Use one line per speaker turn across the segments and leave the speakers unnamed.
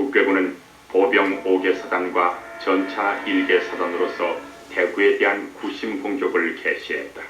북괴군은 보병 5개 사단과 전차 1개 사단으로서 대구에 대한 구심 공격을 개시했다.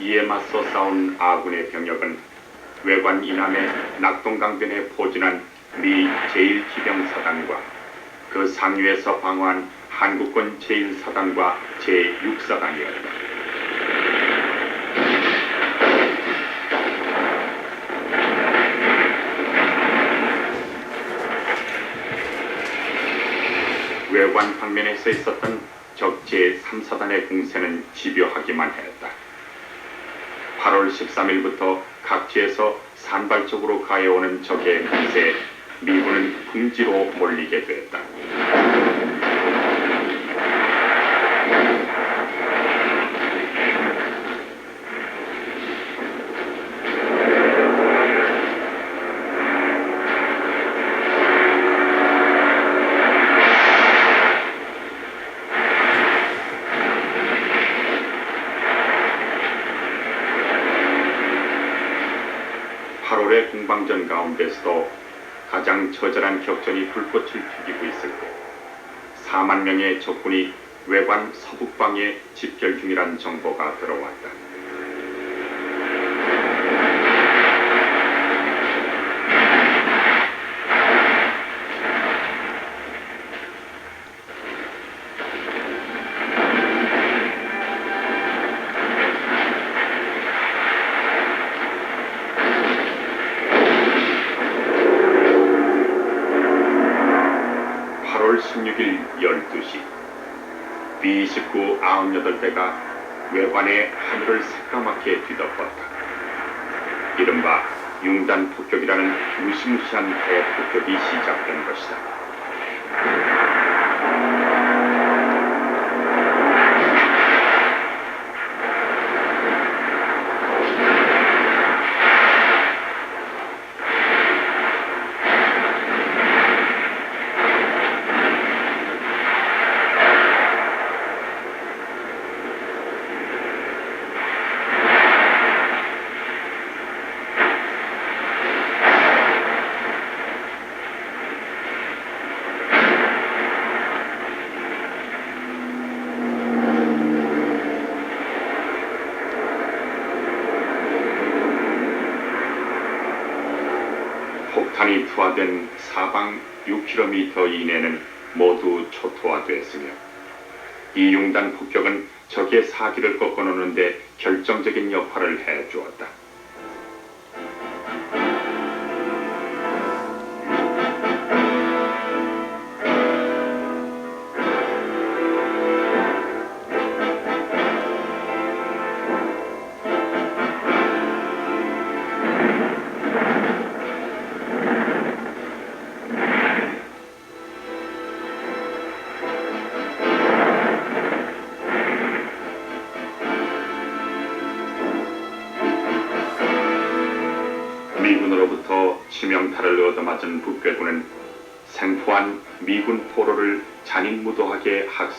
이에 맞서 싸운 아군의 병력은 외관 이남의 낙동강변에 포진한 미 제1기병사단과 그 상류에서 방어한 한국군 제1사단과 제6사단이었다. 외관 방면에 서 있었던 적 제 3사단의 공세는 집요하기만 했다. 8월 13일부터 각지에서 산발적으로 가해오는 적의 공세에 미군은 궁지로 몰리게 됐다. 팔월의 공방전 가운데서도 가장 처절한 격전이 불꽃을 튀기고 있을 때 4만 명의 적군이 외관 서북방에 집결 중이란 정보가 들어왔다. B-29 98대가 외관의 하늘을 새까맣게 뒤덮었다. 이른바 융단 폭격이라는 무시무시한 대폭격이 시작된 것이다. 폭탄이 투하된 사방 6km 이내는 모두 초토화됐으며 이 융단 폭격은 적의 사기를 꺾어놓는데 결정적인 역할을 해주었다.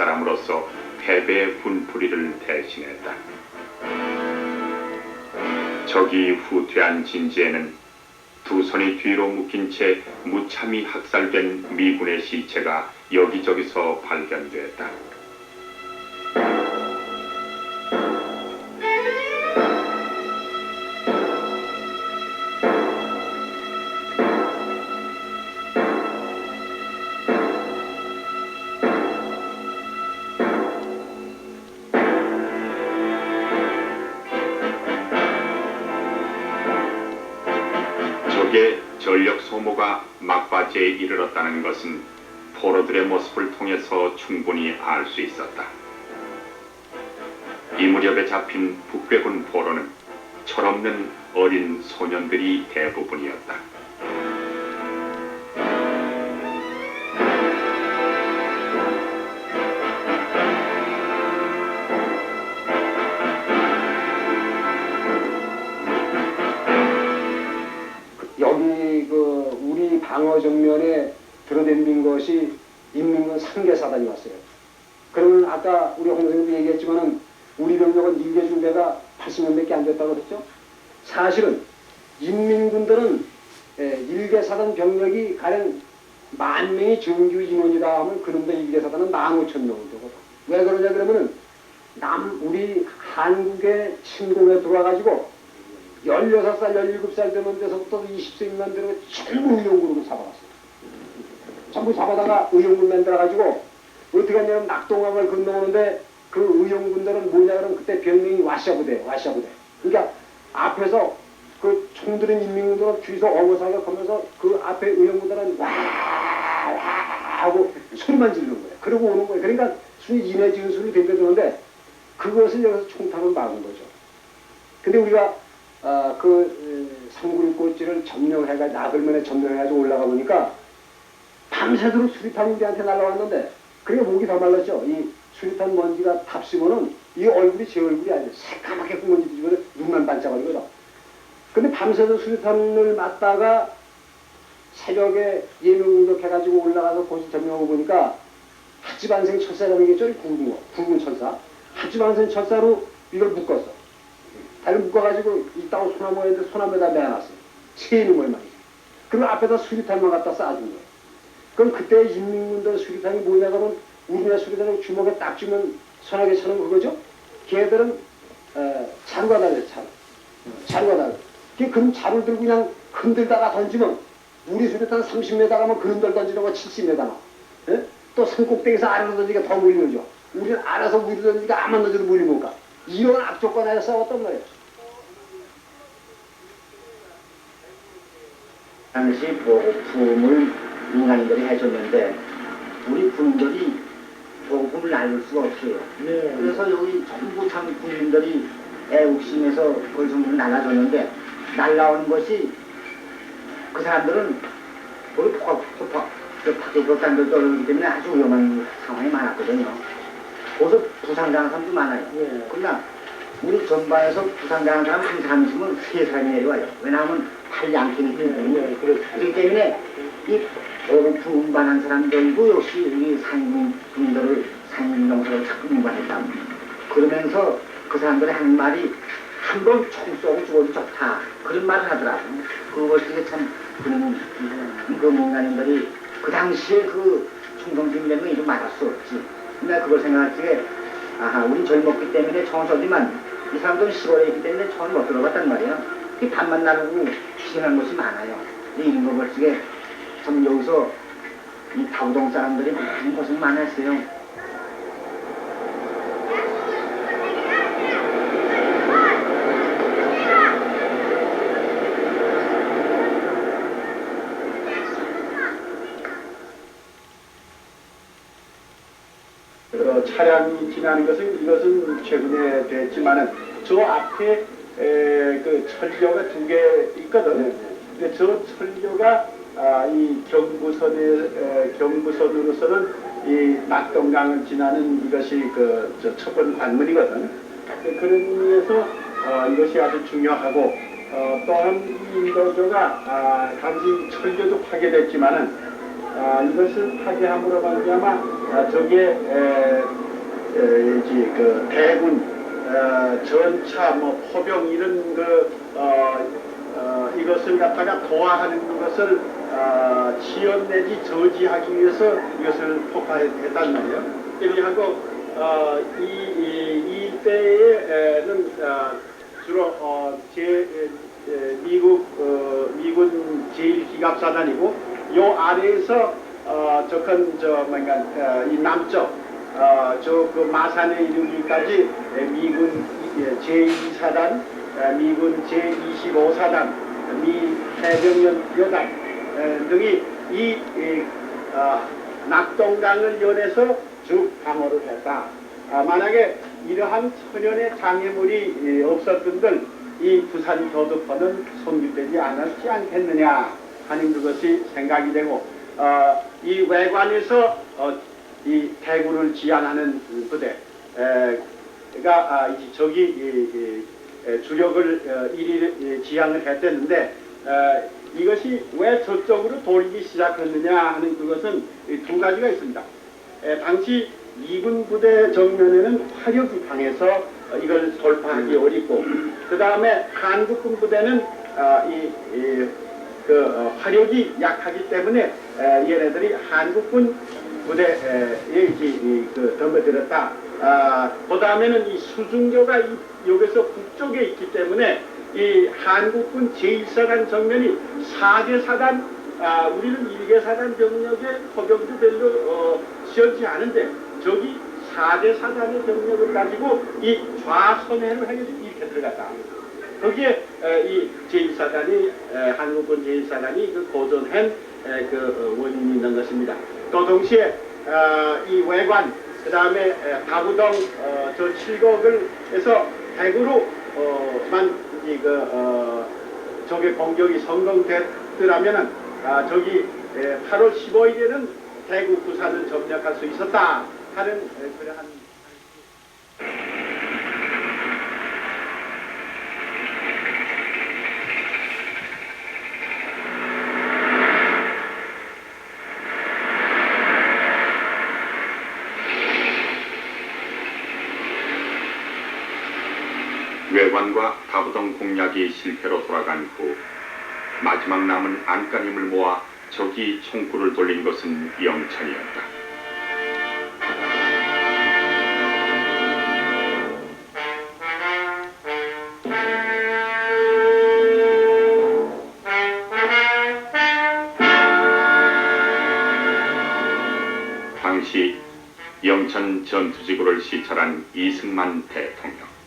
학살함으로써 패배의 분풀이를 대신했다. 적이 후퇴한 진지에는 두 손이 뒤로 묶인 채 무참히 학살된 미군의 시체가 여기저기서 발견됐다. 포로들의 모습을 통해서 충분히 알 수 있었다. 이 무렵에 잡힌 북괴군 포로는 철없는 어린 소년들이 대부분이었다.
만 명이 정규 인원이다 하면 그놈도 일개 사단은 만 오천 명을 되거든. 왜 그러냐 그러면은 남 우리 한국의 침공에 들어와가지고 16살, 17살 되는 데서부터 20세만 되는 전부 의용군으로 잡아갔어요. 전부 잡아다가 의용군 만들어가지고 어떻게 하냐면 낙동강을 건너오는데 그 의용군들은 뭐냐 그러면 그때 별명이 와샤부대, 와샤부대. 그러니까 앞에서 그 총들은 인민군들은 뒤에서 어머사격 하면서 그 앞에 의용군들은 와, 와 하고 소리만 지르는 거예요. 그러고 오는 거예요. 그러니까 순위 인해 지은 소리 댕겨주는데 그것을 여기서 총탄을 막은 거죠. 근데 우리가 아, 그 상구리 꽃지를 점령해가 나들면에 점령해가지고 올라가 보니까 밤새도록 수리탄이 우리한테 날라왔는데 그게 목이 다 말랐죠. 이 수리탄 먼지가 탑시면은 이 얼굴이 제 얼굴이 아니에요. 새까맣게 흙먼지 뒤집어서 눈만 반짝거리거든. 근데 밤새도록 수리탄을 맞다가 새벽에 예명 공격해가지고 올라가서 고시 점령하고 보니까 하지반생 철사라는 게 있죠. 굵은 거, 굵은 철사. 하지반생 철사로 이걸 묶었어. 다리를 묶어가지고 이따고 소나무에 소나무에다 매놨어요. 세이는 얼마나. 그리고 앞에다 수리탄만 갖다 쌓아준 거예요. 그럼 그때 인민군들 수리탄이 뭐냐 그러면 우리나라 수리탄을 주먹에 딱 쥐면 선하게 차는 그거죠? 걔들은 에, 자루가 달려 자루. 자루가 달려. 그금 자루 들고 그냥 흔들다가 던지면 우리 수리탄 30m 가면 그 흔들 던지는 거 70m 나. 예? 또 산꼭대기에서 아래로 던지니까 더 물리죠. 우리는 알아서 위로 던지니까 아만 던져도 물리 못 가. 이런 악조건에서 싸웠던 거예요.
당시 보급품을 민간인들이 해줬는데 우리 군인들이 보급품을 날릴 수가 없어요. 그래서 여기 전부 참 국민들이 애국심에서 그걸 전부 날라줬는데 날라오는 것이 그 사람들은 폭, 그 밖에 격단들 떨어지기 때문에 아주 위험한 상황이 많았거든요. 거기서 부상당한 사람도 많아요. 그러나 우리 전반에서 부상당한 사람 한 30은 세 사람이 내려와요. 왜냐하면 팔 양쪽이 때문에. 그렇기 때문에 이 보급품 운반한 사람들도 역시 우리 상인 분들을 상인 농사를 자꾸 운반했다. 그러면서 그 사람들이 하는 말이 한 번 총 쏘고 죽어도 좋다. 그런 말을 하더라고. 그것이 참, 그, 그 민간인들이 그 당시에 그 충성심이라는 건 이좀 말할 수 없지. 근데 그걸 생각할 적에, 아하, 우리 젊었기 때문에 쏘지만 이 사람들은 시골에 있기 때문에 총을 못 들어갔단 말이야. 이 밤만 나르고 희생한 것이 많아요. 이런 거볼 적에 참 여기서 이 다우동 사람들이 많이 고생 많았어요.
어, 차량이 지나는 것은 이것은 최근에 됐지만은 저 앞에 에, 그 철교가 두 개 있거든. 근데 저 철교가 아, 이 경부선에 에, 경부선으로서는 이 낙동강을 지나는 이것이 그저 첫번 관문이거든. 그- 그런 의미에서 어, 이것이 아주 중요하고 어, 또한 이 인도교가 아, 단지 철교도 파괴됐지만은 아, 이것을 파괴함으로 말미암아 아, 저게 에, 에, 이제 그 대군 어, 전차 뭐 포병 이런 그 어, 어, 이것을 갖다가 도하하는 것을 어, 지연 내지 저지하기 위해서 이것을 폭파했단 말이에요. 그리고 어, 이, 이, 이 일대에는 어, 주로 어, 제 에, 에, 미국 어, 미군 제1기갑사단이고 요 아래에서 어, 저건 저 뭔가 어, 이 남쪽 어, 저그 마산에 이르기까지 에, 미군 제2사단, 미군 제25사단, 미 해병연 여단 에, 등이 이, 이 어, 낙동강을 연해서 쭉 방어를 했다. 아, 만약에 이러한 천연의 장애물이 이, 없었던들 이 부산 교두포는 성립되지 않았지 않겠느냐 하는 그것이 생각이 되고 어, 이 외관에서 어, 이 대구를 지향하는 부대 가 아, 이- 저기 주력을 어, 일일 이, 지향을 했었는데 어, 이것이 왜 저쪽으로 돌기 시작했느냐 하는 그것은 이두 가지가 있습니다. 에, 당시 이군 부대 정면에는 화력이 강해서 어, 이걸 돌파하기 어렵고 그 다음에 한국군 부대는 아, 이, 이, 그 어, 화력이 약하기 때문에 에, 얘네들이 한국군 이, 이, 그 덤벼들었다. 아, 그 다음에는 이 수중교가 이, 여기서 북쪽에 있기 때문에 이 한국군 제1사단 정면이 4개 사단, 아, 우리는 1개 사단 병력의 허경도 별로 어, 시원치 않은데 저기 4개 사단의 병력을 가지고 이 좌선회를 해가지고 이렇게 들어갔다. 거기에 에, 이 제1사단이 한국군 제1사단이 그 고전한 에, 그 어, 원인이 있는 것입니다. 또 동시에 아, 이 외관 그 다음에 다부동 어, 저 7곡을 해서 대구로 어만 이그 어, 적의 공격이 성공됐더라면은 아, 저기 에, 8월 15일에는 대구 부산을 점령할 수 있었다 하는 에, 그러한.
외관과 다부동 공략이 실패로 돌아간 후 마지막 남은 안간힘을 모아 적이 총구를 돌린 것은 영천이었다. 당시 영천 전투지구를 시찰한 이승만 대통령.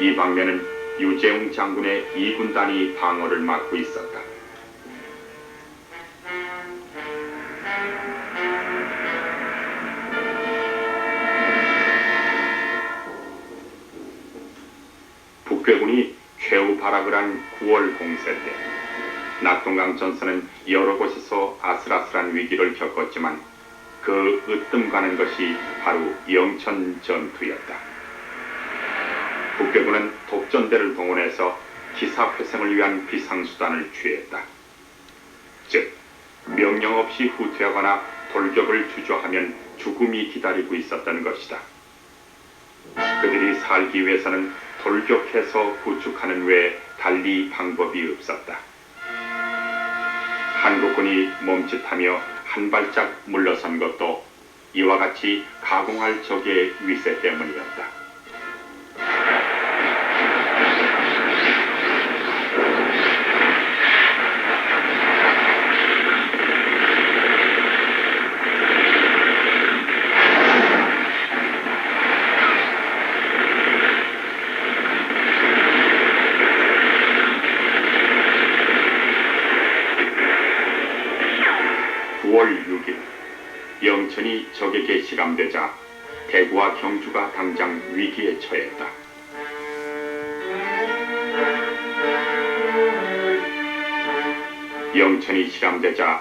이 방면은 유재웅 장군의 이군단이 방어를 맡고 있었다. 북괴군이 최후 발악을 한 9월 공세 때 낙동강 전선은 여러 곳에서 아슬아슬한 위기를 겪었지만 그 으뜸 가는 것이 바로 영천 전투였다. 독전대를 동원해서 기사 회생을 위한 비상수단을 취했다. 즉, 명령 없이 후퇴하거나 돌격을 주저하면 죽음이 기다리고 있었던 것이다. 그들이 살기 위해서는 돌격해서 구축하는 외에 달리 방법이 없었다. 한국군이 멈칫하며 한 발짝 물러선 것도 이와 같이 가공할 적의 위세 때문이었다. 경주가 당장 위기에 처했다. 영천이 실감되자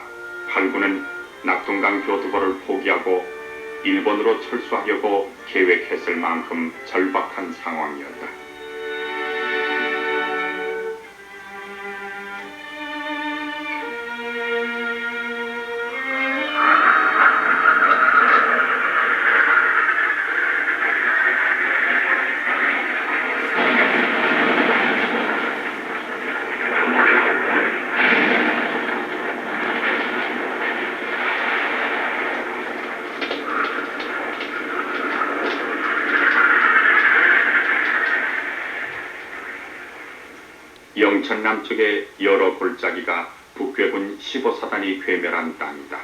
팔군은 낙동강 교두보를 포기하고 일본으로 철수하려고 계획했을 만큼 절박한 상황이었다. 영천 남쪽의 여러 골짜기가 북괴군 15사단이 괴멸한 땅이다.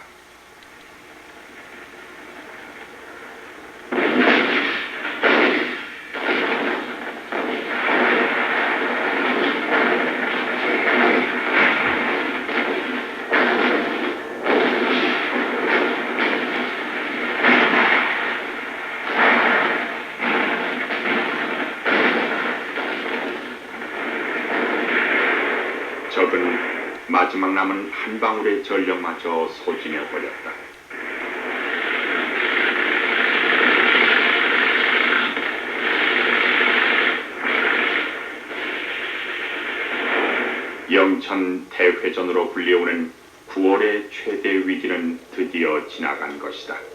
적은 마지막 남은 한 방울의 전력마저 소진해 버렸다. 영 영천 대회전으로 불리우는 9월의 최대 위기는 드디어 지나간 것이다.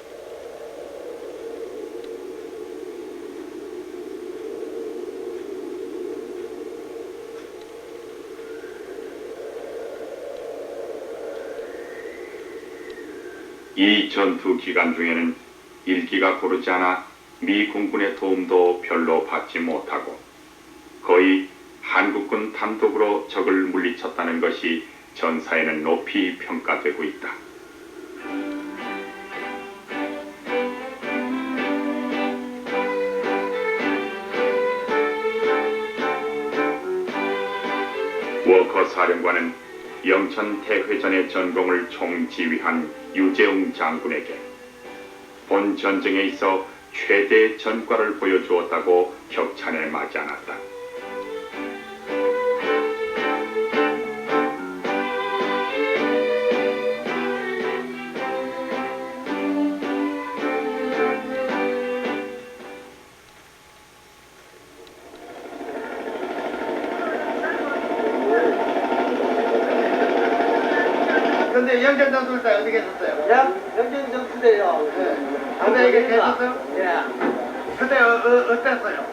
이 전투 기간 중에는 일기가 고르지 않아 미 공군의 도움도 별로 받지 못하고 거의 한국군 단독으로 적을 물리쳤다는 것이 전사에는 높이 평가되고 있다. 워커 사령관은 영천 대회전의 전공을 총지휘한 유재웅 장군에게 본 전쟁에 있어 최대 전과를 보여주었다고 격찬에 맞지 않았다.
술때 어디 계셨어요?
야, 영전 전투대요.
근데 이게 계셨어요?
예.
그때 어, 어, 어땠어요?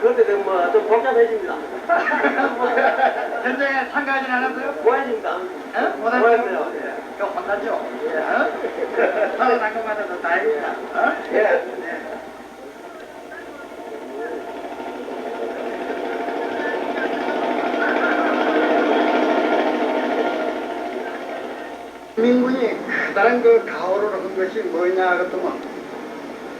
그때 뭐좀 복잡해집니다.
전쟁에 참가하진 않았어요?
고해집니다.
예? 못했어요?
예.
그 혼났죠? 어? 살아난 것만으로도 다행이다. 어?
예.
민군이 커다란 그 가호를 한 것이 뭐냐 그랬더만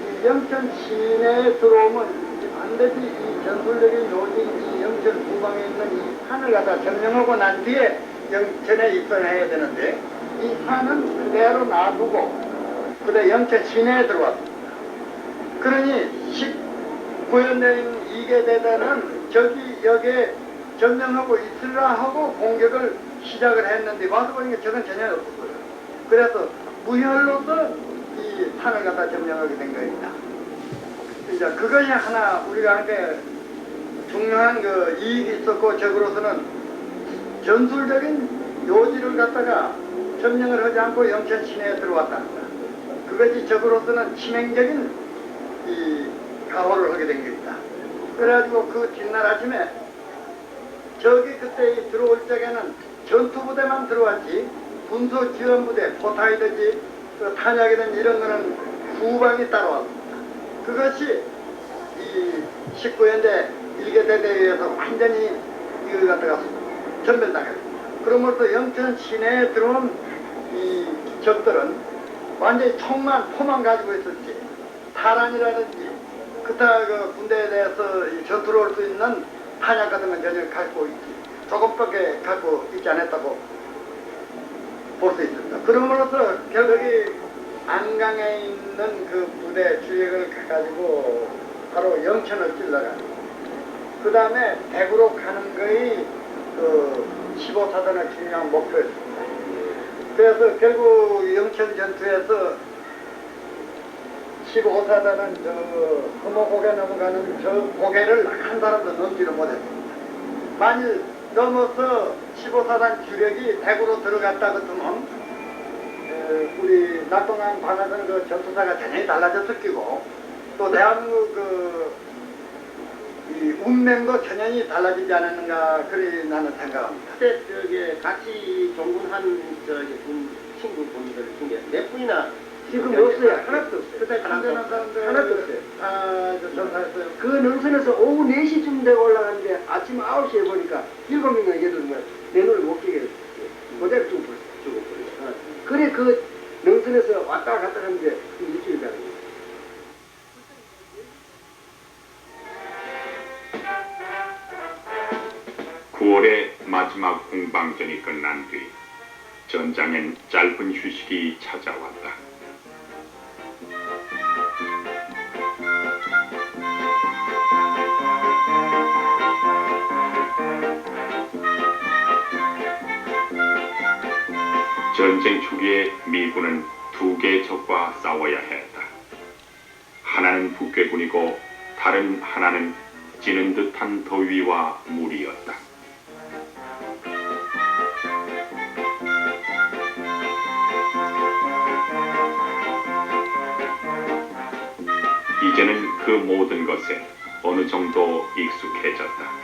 이 영천 시내에 들어오면 반드시 이 전술적인 요지 이 영천 후방에 있는 이 산을 갖다 점령하고 난 뒤에 영천에 입선해야 되는데 이 산은 그대로 놔두고 그대 영천 시내에 들어왔습니다. 그러니 19연대인 이계 대대는 저기 여기에 점령하고 있으라 하고 공격을 시작을 했는데 와서 보니까 저건 전혀 없었어요. 그래서 무혈로서 이 산을 갖다 점령하게 된 겁니다. 이제 그것이 하나 우리가 한게 중요한 그 이익이 있었고 적으로서는 전술적인 요지를 갖다가 점령을 하지 않고 영천 시내에 들어왔답니다. 그것이 적으로서는 치명적인 이 가호를 하게 된 겁니다. 그래가지고 그 뒷날 아침에 저기 그때 이 들어올 적에는 전투부대만 들어왔지 군소 지원부대, 포타이든지 그 탄약이든지 이런 거는 후방이 따라왔습니다. 그것이 이 19연대 일개 대대에 의해서 완전히 이걸 갖다가 전멸당했습니다. 그러므로써 영천 시내에 들어온 이 적들은 완전히 총만 포만 가지고 있었지 타란이라든지 그타 그 군대에 대해서 이 전투를 할수 있는 탄약 같은 건 전혀 갖고 있지 조금밖에 갖고 있지 않았다고 볼 수 있습니다. 그러므로써 결국 이 안강에 있는 그 부대 주력을 가지고 바로 영천을 찔러가. 그 다음에 대구로 가는 거의 그 15사단의 중요한 목표였습니다. 그래서 결국 영천 전투에서 15사단은 저 금호고개 넘어가는 저 고개를 한 사람도 넘지를 못했습니다. 만일 넘어서 15사단 주력이 대구로 들어갔다 그러면 에, 우리 낙동강 방에서는 그 전투사가 전혀 달라졌을 끼고 또 대한민국 그, 이 운명도 전혀 달라지지 않았는가 그리 나는 생각합니다.
그때 저기 같이 종군한 저기 군 친구분들 중에 몇 분이나
지금 없어요. 하나도 없어요.
그때
하나도
참전한 사람들
하나도 없어요.
아, 저 전사했어요.
그 능선에서 오후 4시쯤 되고 올라갔는데 아침 9시에 보니까 7명이나 8명 내 눈을 못 깨게 됐어요. 그대로 죽어버렸어요. 죽어버렸어요. 그래 그 능선에서 왔다 갔다 하는데 그 일주일 가는 거예요.
구월의 마지막 공방전이 끝난 뒤 전장엔 짧은 휴식이 찾아왔다. 전쟁 초기에 미군은 두 개의 적과 싸워야 했다. 하나는 북괴군이고 다른 하나는 찌는 듯한 더위와 물이었다. 이제는 그 모든 것에 어느 정도 익숙해졌다.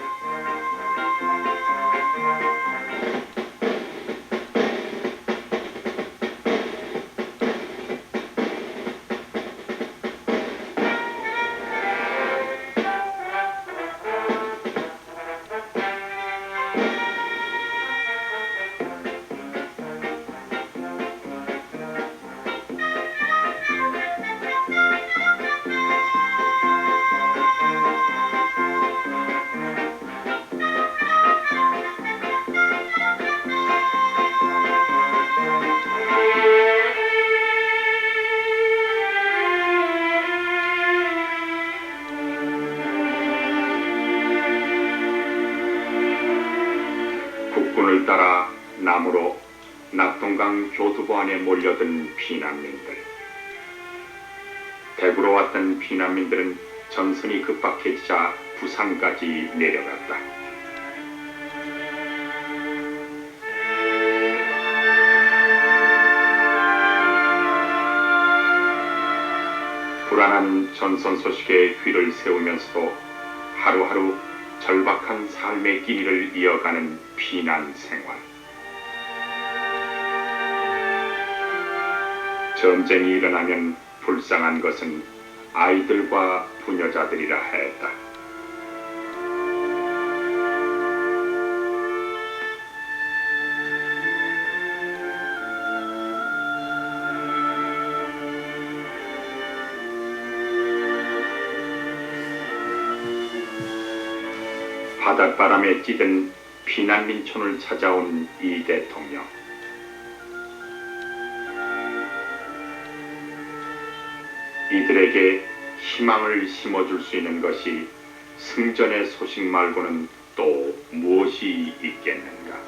몰려든 피난민들. 대구로 왔던 피난민들은 전선이 급박해지자 부산까지 내려갔다. 불안한 전선 소식에 귀를 세우면서도 하루하루 절박한 삶의 길이를 이어가는 피난 생활. 전쟁이 일어나면 불쌍한 것은 아이들과 부녀자들이라 했다. 바닷바람에 찌든 피난민촌을 찾아온 이 대통령. 이들에게 희망을 심어줄 수 있는 것이 승전의 소식 말고는 또 무엇이 있겠는가?